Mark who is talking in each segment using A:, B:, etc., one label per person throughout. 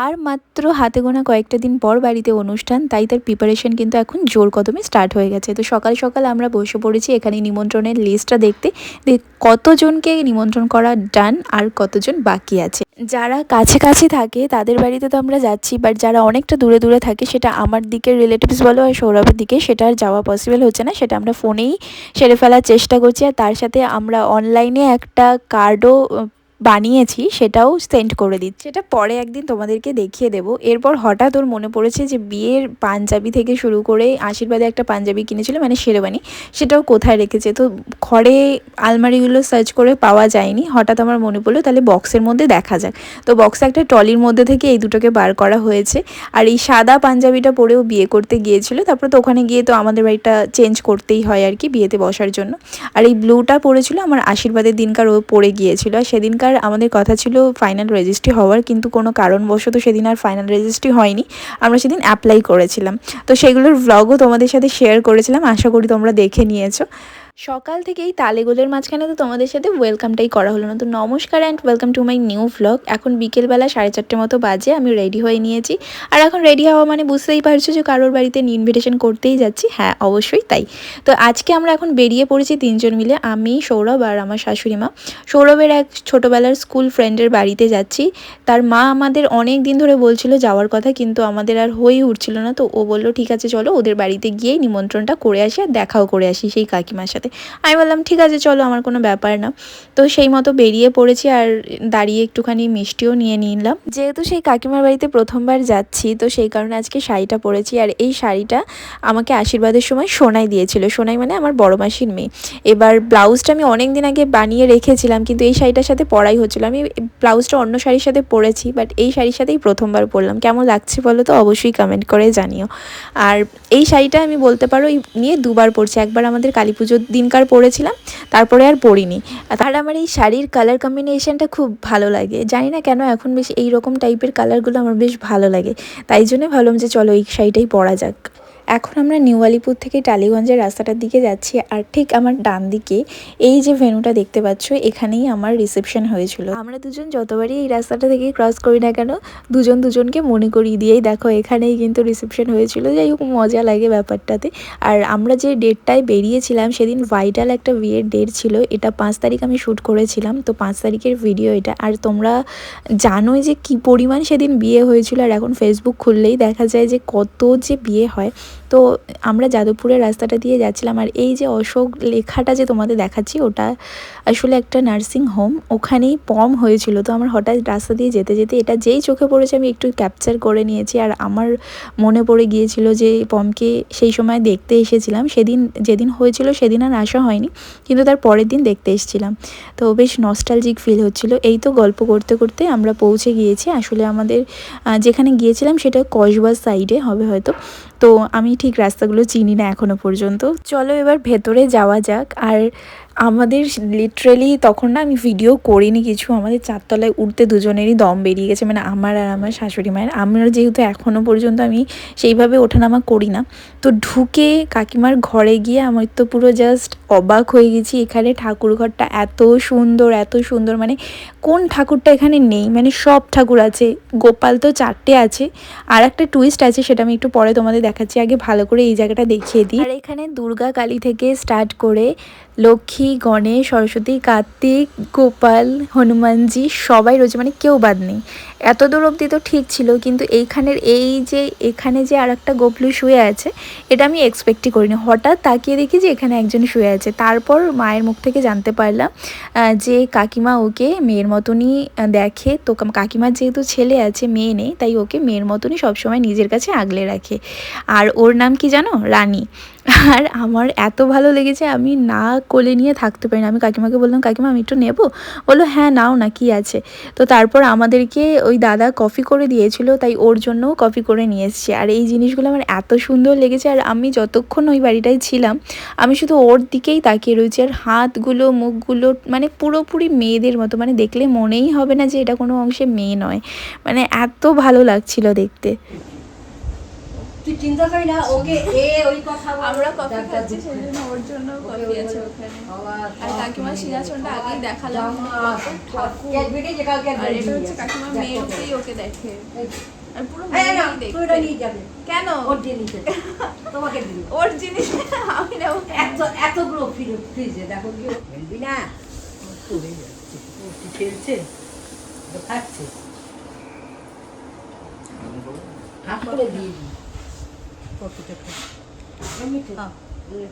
A: আর মাত্র হাতে গোনা কয়েকটা দিন পর বাড়িতে অনুষ্ঠান, তাই তার প্রিপারেশন কিন্তু এখন জোর কদমে স্টার্ট হয়ে গেছে। তো সকাল সকাল আমরা বসে পড়েছি এখানে নিমন্ত্রণের লিস্টটা দেখতে দেখ কতজনকে নিমন্ত্রণ করা ডান আর কতজন বাকি আছে। যারা কাছে কাছে থাকে, তাদের বাড়িতে তো আমরা যাচ্ছি বাট যারা অনেকটা দূরে দূরে থাকে, সেটা আমার দিকের রিলেটিভস বলো আর সৌরভের দিকে, সেটা আর যাওয়া পসিবল হচ্ছে না। সেটা আমরা ফোনেই সেরে ফেলার চেষ্টা করছি, আর তার সাথে আমরা অনলাইনে একটা কার্ডও বানিয়েছি, সেটাও সেন্ড করে দিচ্ছি। এটা পরে একদিন তোমাদেরকে দেখিয়ে দেব। এরপর হঠাৎ ওর মনে পড়েছে যে বিয়ের পাঞ্জাবি থেকে শুরু করে আশীর্বাদে একটা পাঞ্জাবি কিনেছিল মানে শেরবানি সেটাও কোথায় রেখেছে? তো ঘরে আলমারিগুলো সার্চ করে পাওয়া যায়নি। হঠাৎ আমার মনে পড়ল, তাহলে বক্সের মধ্যে দেখা যাক। তো বক্সে একটা টলির মধ্যে থেকে এই দুটোকে বার করা হয়েছে। আর এই সাদা পাঞ্জাবিটা পরেও বিয়ে করতে গিয়েছিল। তারপর তো ওখানে গিয়ে তো আমাদের বাড়িটা চেঞ্জ করতেই হয় আর কি, বিয়েতে বসার জন্য। আর এই ব্লুটা পরেছিল, আমার আশীর্বাদের দিনকার ও পরে গিয়েছিল। আর সেদিনকার আর আমাদের কথা ছিল ফাইনাল রেজিস্ট্রি হওয়ার, কিন্তু কোনো কারণবশত সেদিন আর ফাইনাল রেজিস্ট্রি হয়নি। আমরা সেদিন অ্যাপ্লাই করেছিলাম। তো সেগুলোর ব্লগও তোমাদের সাথে শেয়ার করেছিলাম। আশা করি তোমরা দেখে নিয়েছো। সকাল থেকেই তালেগোলের মাঝখানে তো তোমাদের সাথে ওয়েলকামটাই করা হলো। না তো নমস্কার and welcome to my new vlog এখন বিকেলবেলা সাড়ে চারটে মতো বাজে, আমি রেডি হয়ে নিয়েছি। আর এখন রেডি হওয়া মানে বুঝতেই পারছ যে কারোর বাড়িতে ইনভিটেশন করতেই যাচ্ছি। হ্যাঁ অবশ্যই তাই। তো আজকে আমরা এখন বেরিয়ে পড়েছি তিনজন মিলে, আমি, সৌরভ আর আমার শাশুড়ি মা। সৌরভের এক ছোটোবেলার স্কুল ফ্রেন্ডের বাড়িতে যাচ্ছি। তার মা আমাদের অনেক দিন ধরে বলছিল যাওয়ার কথা, কিন্তু আমাদের আর হয়েই উঠছিল না। তো ও বলল, ঠিক আছে, চলো ওদের বাড়িতে গিয়েই নিমন্ত্রণটা করে আসি আর দেখাও করে আসি সেই কাকিমার সাথে। সাথে। আমি বললাম, ঠিক আছে, চলো, আমার কোনো ব্যাপার না। তো সেই মতো বেরিয়ে পড়েছি আর দাঁড়িয়ে একটুখানি মিষ্টিও নিয়ে নিলাম। যেহেতু সেই কাকিমার বাড়িতে প্রথমবার যাচ্ছি, তো সেই কারণে আজকে শাড়িটা পরেছি। আর এই শাড়িটা আমাকে আশীর্বাদের সময় সোনাই দিয়েছিল। সোনাই মানে আমার বড় মাসির মেয়ে। এবার ব্লাউজটা আমি অনেক দিন আগে বানিয়ে রেখেছিলাম, কিন্তু এই শাড়িটার সাথে পরাই হচ্ছিল। আমি ব্লাউজটা অন্য শাড়ির সাথে পরেছি, বাট এই শাড়ির সাথেই প্রথমবার পরলাম। কেমন লাগছে বলো তো? অবশ্যই কমেন্ট করে জানিও। আর এই শাড়িটা আমি বলতে পারো নিয়ে দুবার পরছি। একবার আমাদের কালী পুজোর দিনকার পরেছিলাম তারপরে আর পরিনি আর আমার এই শাড়ির কালার কম্বিনেশনটা খুব ভালো লাগে। জানি না কেন এখন বেশ এই রকম টাইপের কালারগুলো আমার বেশ ভালো লাগে। তাই জন্য ভাবলাম যে চলো এই শাড়িটাই পরা যাক। এখন আমরা নিউ আলিপুর থেকে টালিগঞ্জের রাস্তাটার দিকে যাচ্ছি আর ঠিক আমার ডান দিকে এই যে ভেনুটা দেখতে পাচ্ছ, এখানেই আমার রিসেপশন হয়েছিল। আমরা দুজন যতবারই এই রাস্তাটা থেকে ক্রস করি না কেন, দুজন দুজনকে মনে করিয়ে দিয়েই দেখো, এখানেই কিন্তু রিসেপশন হয়েছিল। যাই হোক, মজা লাগে ব্যাপারটাতে। আর আমরা যে ডেটটায় বেরিয়েছিলাম, সেদিন ভাইটাল একটা বিয়ের ডেট ছিল। এটা পাঁচ তারিখ আমি শ্যুট করেছিলাম, তো পাঁচ তারিখের ভিডিও এটা। আর তোমরা জানোই যে কি পরিমাণ সেদিন বিয়ে হয়েছিল। আর এখন ফেসবুক খুললেই দেখা যায় যে কত যে বিয়ে হয় তো আমরা যাদবপুরের রাস্তাটা দিয়ে যাচ্ছিলাম আর এই যে অশোক লেখাটা যে তোমাদের দেখাচ্ছি, ওটা আসলে একটা নার্সিং হোম ওখানেই পম হয়েছিল। তো আমার হঠাৎ রাস্তা দিয়ে যেতে যেতে এটা যেই চোখে পড়েছে আমি একটু ক্যাপচার করে নিয়েছি আর আমার মনে পড়ে গিয়েছিল যে পমকে সেই সময় দেখতে এসেছিলাম। সেদিন যেদিন হয়েছিল সেদিন আর আসা হয়নি, কিন্তু তার পরের দিন দেখতে এসেছিলাম। তো বেশ নস্টালজিক ফিল হচ্ছিল। এই তো গল্প করতে করতে আমরা পৌঁছে গিয়েছি। আসলে আমাদের যেখানে গিয়েছিলাম সেটা কসবার সাইডে হবে হয়তো। তো আমি ঠিক রাস্তাগুলো চিনি না এখনও পর্যন্ত। চলো এবার ভেতরে যাওয়া যাক। আর আমাদের লিটারেলি তখন না আমি ভিডিও করিনি কিছু, আমাদের চারতলায় উঠতে দুজনেরই দম বেরিয়ে গেছে মানে আমার আর আমার শাশুড়ি মায়ের। আমরা যেহেতু এখনও পর্যন্ত আমি সেইভাবে ওঠানামা করি না। তো ঢুকে কাকিমার ঘরে গিয়ে আমার তো পুরো জাস্ট অবাক হয়ে গেছি, এখানে ঠাকুর ঘরটা এত সুন্দর এত সুন্দর মানে কোন ঠাকুরটা এখানে নেই? মানে সব ঠাকুর আছে, গোপাল তো চারটে আছে। আর একটা টুইস্ট আছে, সেটা আমি একটু পরে তোমাদের দেখাচ্ছি, আগে ভালো করে এই জায়গাটা দেখিয়ে দিই। আর এখানে দুর্গা কালী থেকে স্টার্ট করে লক্ষ্মী গণেশ সরস্বতী কার্তিক গোপাল হনুমানজি সবাই রয়েছে মানে কেউ বাদ নেই। এত দূর অবধি তো ঠিক ছিল, কিন্তু এইখানের এই যে, এখানে যে আর একটা গোপলু শুয়ে আছে, এটা আমি এক্সপেক্টই করিনি। হঠাৎ তাকিয়ে দেখি যে এখানে একজন শুয়ে আছে। তারপর মায়ের মুখ থেকে জানতে পারলাম যে কাকিমা ওকে মেয়ের মতনই দেখে। তো কাকিমার যেহেতু ছেলে আছে, মেয়ে নেই, তাই ওকে মেয়ের মতনই সবসময় নিজের কাছে আগলে রাখে। আর ওর নাম কি জানো? রানী। আর আমার এত ভালো লেগেছে, আমি না কোলে নিয়ে থাকতে পারি না আমি কাকিমাকে বললাম, কাকিমা, আমি একটু নেব? বলল হ্যাঁ নাও না, কি আছে? তো তারপর আমাদেরকে দাদা কফি করে দিয়েছিল, তাই ওর জন্যও কফি করে নিয়ে এসছে। আর এই জিনিসগুলো আমার এত সুন্দর লেগেছে, আর আমি যতক্ষণ ওই বাড়িটায় ছিলাম, আমি শুধু ওর দিকেই তাকিয়ে রয়েছি। আর হাতগুলো, মুখগুলো মানে পুরোপুরি মেয়েদের মতো মানে দেখলে মনেই হবে না যে এটা কোনো অংশে মেয়ে নয়। মানে এত ভালো লাগছিল দেখতে।
B: তুই চিন্তা করি না ওকে এ ওই কথা।
C: আমরা কফি খাচ্ছি ওর জন্য কফি আছে ওখানে। আর কাকিমার সিরাচনটা আগেই দেখালাম। ঠাকুর আর এটা হচ্ছে কাকিমার। উপরেই ওকে দেখে। আর পুরো
B: নিয়ে যাবে।
C: কেন?
B: ওর জিনিস তোমাকে
C: ওর জিনিস আমি নেব
B: এত এতগুলো ফ্রি- ফ্রিজে দেখো কি ও ফেলবি না? পড়ে যাচ্ছে ও কি ফেলছে ও খাচ্ছে। হাত করে দিয়ে দিই কতটা খাচ্ছে এমনি তো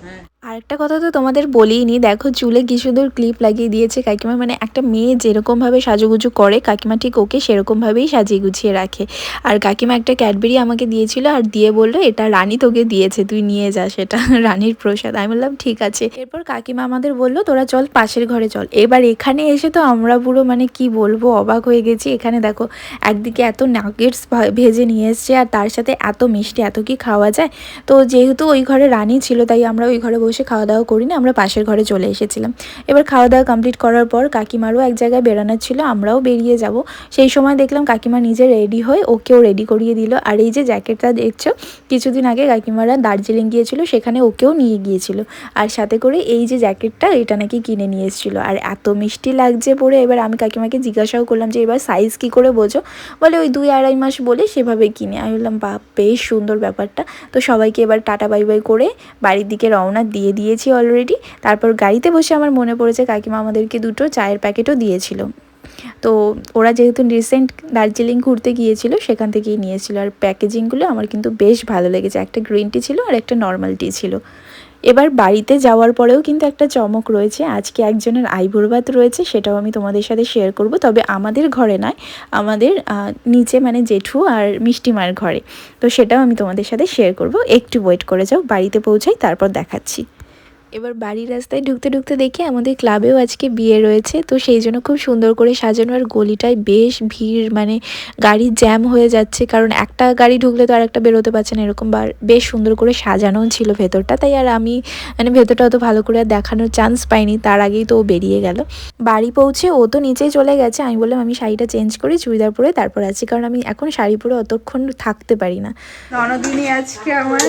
B: হ্যাঁ
A: আরেকটা কথা তো তোমাদের বলিনি, দেখো চুলে কি সুন্দর ক্লিপ লাগিয়ে দিয়েছে কাকিমা মানে একটা মেয়ে যেরকমভাবে সাজুগুজু করে, কাকিমা ঠিক ওকে সেরকমভাবেই সাজিয়ে গুছিয়ে রাখে। আর কাকিমা একটা ক্যাডবেরি আমাকে দিয়েছিল আর দিয়ে বলল, এটা রানী তোকে দিয়েছে, তুই নিয়ে যা সেটা, রানীর প্রসাদ। আমি বললাম, ঠিক আছে। এরপর কাকিমা আমাদের বলল, তোরা চল, পাশের ঘরে চল। এবার এখানে এসে তো আমরা পুরো মানে কি বলব, অবাক হয়ে গেছি। এখানে দেখো একদিকে এত নাগেটস ভেজে নিয়ে এসছে আর তার সাথে এত মিষ্টি, এত কি খাওয়া যায়? তো যেহেতু ওই ঘরে রানী ছিল, তাই আমরা ওই ঘরে বসে খাওয়া দাওয়া করিনি, আমরা পাশের ঘরে চলে এসেছিলাম। এবার খাওয়া দাওয়া কমপ্লিট করার পর কাকিমারও এক জায়গায় বেরানোর ছিল, আমরাও বেরিয়ে যাব। সেই সময় দেখলাম কাকিমা নিজে রেডি হয়ে ওকেও রেডি করিয়ে দিল। আর এই যে জ্যাকেটটা দেখছ, কিছুদিন আগে কাকিমারা দার্জিলিং গিয়েছিল, সেখানে ওকেও নিয়ে গিয়েছিল। আর সাথে করে এই যে জ্যাকেটটা এটা নাকি কিনে নিয়ে এসেছিল। আর এত মিষ্টি লাগছে পরে, এবার আমি কাকিমাকে জিজ্ঞাসাও করলাম যে, এবার সাইজ কি করে বোঝো? বলে, ওই দুই আড়াই মাস বলে সেভাবে কিনে। আমি বললাম বা বেশ সুন্দর ব্যাপারটা। তো সবাইকে এবার টাটা বাই বাই করে বাড়ির দিকে রওনা দিয়ে দিয়েছি অলরেডি তারপর গাড়িতে বসে আমার মনে পড়েছে কাকিমা আমাদেরকে দুটো চায়ের প্যাকেটও দিয়েছিল। তো ওরা যেহেতু রিসেন্ট দার্জিলিং ঘুরতে গিয়েছিল, সেখান থেকেই নিয়েছিল। আর প্যাকেজিংগুলো আমার কিন্তু বেশ ভালো লেগেছে। একটা গ্রিন টি ছিল আর একটা নর্মাল টি ছিল। এবার বাড়িতে যাওয়ার পরেও কিন্তু একটা চমক রয়েছে। আজকে একজনের আইবুড়ো ভাত রয়েছে, সেটাও আমি তোমাদের সাথে শেয়ার করব। তবে আমাদের ঘরে নয়, আমাদের নিচে মানে জেঠু আর মিষ্টিমার ঘরে। তো সেটাও আমি তোমাদের সাথে শেয়ার করব। একটু ওয়েট করে যাও, বাড়িতে পৌঁছাই, তারপর দেখাচ্ছি। এবার বাড়ির রাস্তায় ঢুকতে ঢুকতে দেখি আমাদের ক্লাবেও আজকে বিয়ে রয়েছে, তো সেই জন্য খুব সুন্দর করে সাজানো আর গলিটায় বেশ ভিড় মানে গাড়ি জ্যাম হয়ে যাচ্ছে, কারণ একটা গাড়ি ঢুকলে তো আর একটা বেরোতে পারছে না, এরকম বেশ সুন্দর করে সাজানোও ছিল ভেতরটা, তাই আর আমি মানে ভেতরটা অত ভালো করে দেখানোর চান্স পাইনি, তার আগেই তো ও বেরিয়ে গেল। বাড়ি পৌঁছে ও তো নিচেই চলে গেছে, আমি বললাম আমি শাড়িটা চেঞ্জ করে, চুড়িদার পরে তারপর আছি, কারণ আমি এখন শাড়ি পরে অতক্ষণ থাকতে পারি না।
C: রণদিনী আজকে আমার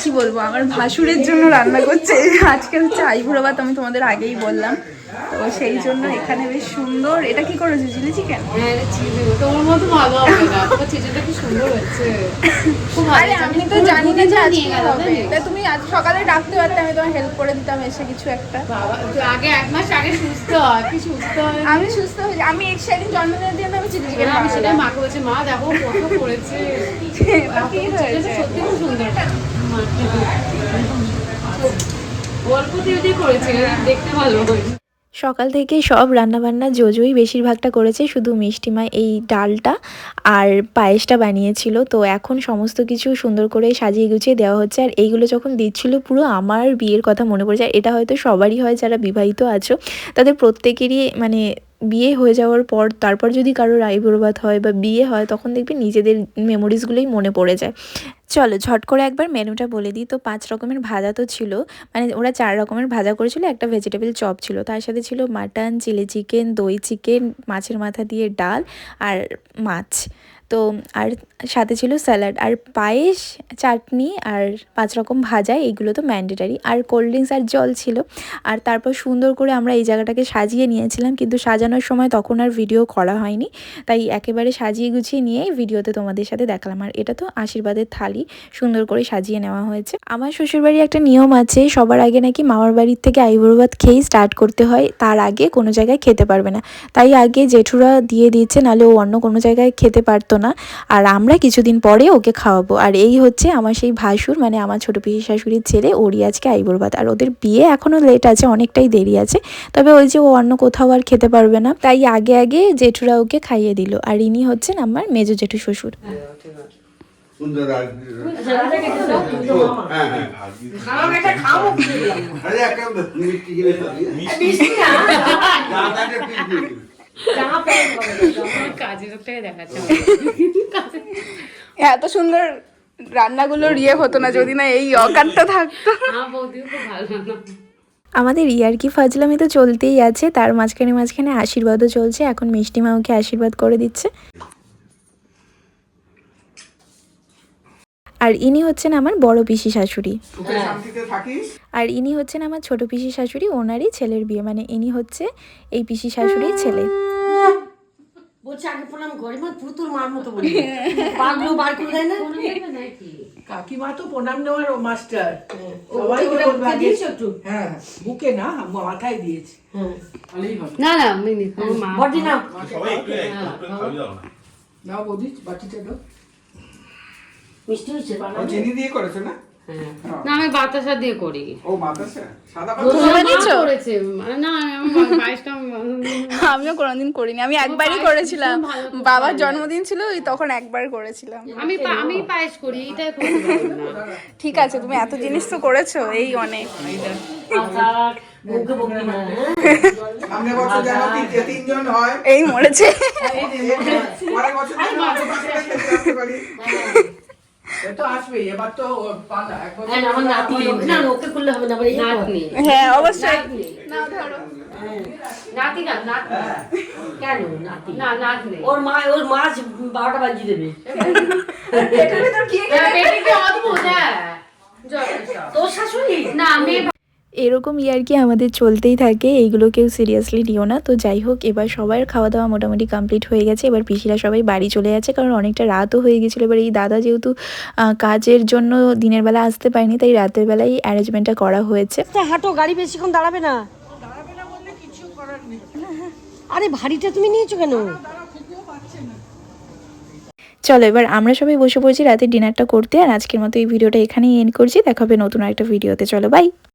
C: কি বলব, আমার ভাসুরের জন্য রান্না করছে। আজকে হচ্ছে আইবুড়ো ভাত আমি তোমাদের আগেই বললাম। তো সেই জন্য এখানে বেশ সুন্দর। এটা কি করেছ চিলি চিকেন?
D: হ্যাঁ। তোমার মতো ভালো হবে না। তোমার চিকেনটা কি সুন্দর হয়েছে। খুব
C: আরে আমি তো জানি না যে আজকে হবে। তা তুমি আজ সকালে ডাকতে পারতে আমি তোমার হেল্প করে দিতাম এসে কিছু একটা।
D: বাবা আগে এক মাস আগে সুস্থ হয় কি সুস্থ হয়?
C: আমি সুস্থ হয়ে যাই। আমি সেদিন জন্মদিনের দিন আমি চিলি চিকেন
D: আমি সেটাই মাকে বলছি মা দেখো কত
C: কি হয়েছে?
D: সত্যি খুব সুন্দর।
A: সকাল থেকে সব রান্নাবান্না জোজোই বেশিরভাগটা করেছে, শুধু মিষ্টিমা এই ডালটা আর পায়েসটা বানিয়েছিল। তো এখন সমস্ত কিছু সুন্দর করে সাজিয়ে গুছিয়ে দেওয়া হচ্ছে আর এইগুলো যখন দিচ্ছিল পুরো আমার বিয়ের কথা মনে পড়ে যায় এটা হয়তো সবারই হয় যারা বিবাহিত আছো, তাদের প্রত্যেকেরই মানে বিয়ে হয়ে যাওয়ার পর, তারপর যদি কারোর আইবুড়োভাত হয় বা বিয়ে হয়, তখন দেখবে নিজেদের মেমোরিজগুলোই মনে পড়ে যায়। চলো, ঝট করে একবার মেনুটা বলে দিই। তো পাঁচ রকমের ভাজা তো ছিল মানে ওরা চার রকমের ভাজা করেছিল, একটা ভেজিটেবল চপ ছিল। তার সাথে ছিল মাটন চিলি চিকেন দই চিকেন মাছের মাথা দিয়ে ডাল আর মাছ। তো আর সাথে ছিল স্যালাড আর পায়েস, চাটনি আর পাঁচ রকম ভাজা, এইগুলো তো ম্যান্ডেটারি। আর কোল্ড ড্রিঙ্কস আর জল ছিল। আর তারপর সুন্দর করে আমরা এই জায়গাটাকে সাজিয়ে নিয়েছিলাম, কিন্তু সাজানোর সময় তখন আর ভিডিও করা হয়নি। তাই একেবারে সাজিয়ে গুছিয়ে নিয়ে ভিডিওতে তোমাদের সাথে দেখালাম। আর এটা তো আশীর্বাদের থালি, সুন্দর করে সাজিয়ে নেওয়া হয়েছে। আমার শ্বশুরবাড়ি একটা নিয়ম আছে, সবার আগে নাকি মামার বাড়ির থেকে আইবুড়ো খেয়েই স্টার্ট করতে হয়, তার আগে কোনো জায়গায় খেতে পারবে না। তাই আগে জেঠুরা দিয়ে দিচ্ছে নাহলে ও অন্য কোনো জায়গায় খেতে পারতো না। আর আমরা কিছুদিন পরে ওকে খাওয়াবো। আর এই হচ্ছে আমার সেই ভাসুর মানে আমার ছোটো পিসি শাশুড়ির ছেলে ওরই আজকে আইবুড়ো ভাত। আর ওদের বিয়ে এখনও লেট আছে অনেকটাই দেরি আছে। তবে ওই যে ও অন্য কোথাও আর খেতে পারবে না। তাই আগে আগে জেঠুরা ওকে খাইয়ে দিল। আর ইনি হচ্ছেন আমার মেজো জেঠু শ্বশুর।
E: সুন্দর আর হ্যাঁ হ্যাঁ মিষ্টি
C: এত সুন্দর রান্নাগুলো রিয়ে হতো না, যদি না এই অকারটা থাকতো।
A: আমাদের ইয়ারকি ফাজলামি তো চলতেই আছে, তার মাঝখানে মাঝখানে আশীর্বাদও চলছে, এখন মিষ্টি মাওকে আশীর্বাদ করে দিচ্ছে আর ইনি হচ্ছেন আমার বড় পিসি শাশুড়ি।
E: সুখে শান্তিতে থাকিস?
A: আর ইনি হচ্ছেন আমার ছোট পিসি শাশুড়ি ওনারই ছেলের বিয়ে মানে ইনি হচ্ছে এই পিসি শাশুড়ির ছেলে।
B: বলছে আগে প্রণাম করে মা পুতুল মার মতো বলি। পাগলো বার করে দেয় না?
F: কাকিমা তো প্রণাম নেওয়ার মাস্টার। সবাই
B: ওটা
F: বলবে
B: বুকে
F: আগে-
B: দিয়েছ একটু?
F: হ্যাঁ বুকে না মাথায় দিয়েছি। তাহলেই হবে।
D: না না আমি নি তোমার মা
B: বডি নাও।
E: সবাই একটু একটু খাবি দাও না।
F: নাও বৌদি বাটিটা দাও।
B: মিষ্টি হয়েছে
E: ও চিনি দিয়ে করেছে না?
D: না আমি বাতাসা দিয়ে করি।
E: ও মাতাসা সাদা
C: তোমরা
D: করেছে। মানে না
C: আমিও কোনোদিন করিনি আমি একবারই করেছিলাম। বাবার জন্মদিন ছিল ওই তখন একবার করেছিলাম।
D: আমি আমি পায়েস করি না।
C: ঠিক আছে তুমি এত জিনিস তো করেছ এই অনেক।
B: আচ্ছা হ্যাঁ?
E: হয়।
C: এই মরেছে।
B: হ্যাঁ, নাতি না
C: হ্যাঁ অবশ্যই।
D: নাতি
B: কেন? নাতি।
D: না নাতনি।
B: ওর মা ওর মাছ বারোটা বাজিয়ে দেবে।
D: পেটে কি অদ্ভুত হ্যাঁ।
B: তোর শাশুড়ি?
D: না মেয়ে
A: এরকম ইয়ার্কি আমাদের চলতেই থাকে এইগুলো কেউ সিরিয়াসলি নিও না। তো যাই হোক এবার সবার খাওয়া দাওয়া মোটামুটি কমপ্লিট হয়ে গেছে। এবার পিসিরা সবাই বাড়ি চলে যাচ্ছে কারণ অনেকটা রাতও হয়ে গেছিল। এবার এই দাদা যেহেতু কাজের জন্য দিনের বেলা আসতে পারেনি তাই রাতের বেলায় অ্যারেঞ্জমেন্টটা করা হয়েছে।
B: হাঁটো গাড়ি বেশিক্ষণ দাঁড়াবে না? আরে ভারীটা তুমি নিয়েছো কেন?
A: চলো এবার আমরা সবাই বসে পড়েছি রাতের ডিনারটা করতে আর আজকের মতো এই ভিডিওটা এখানেই এন্ড করছি। দেখা হবে নতুন একটা ভিডিওতে। চলো বাই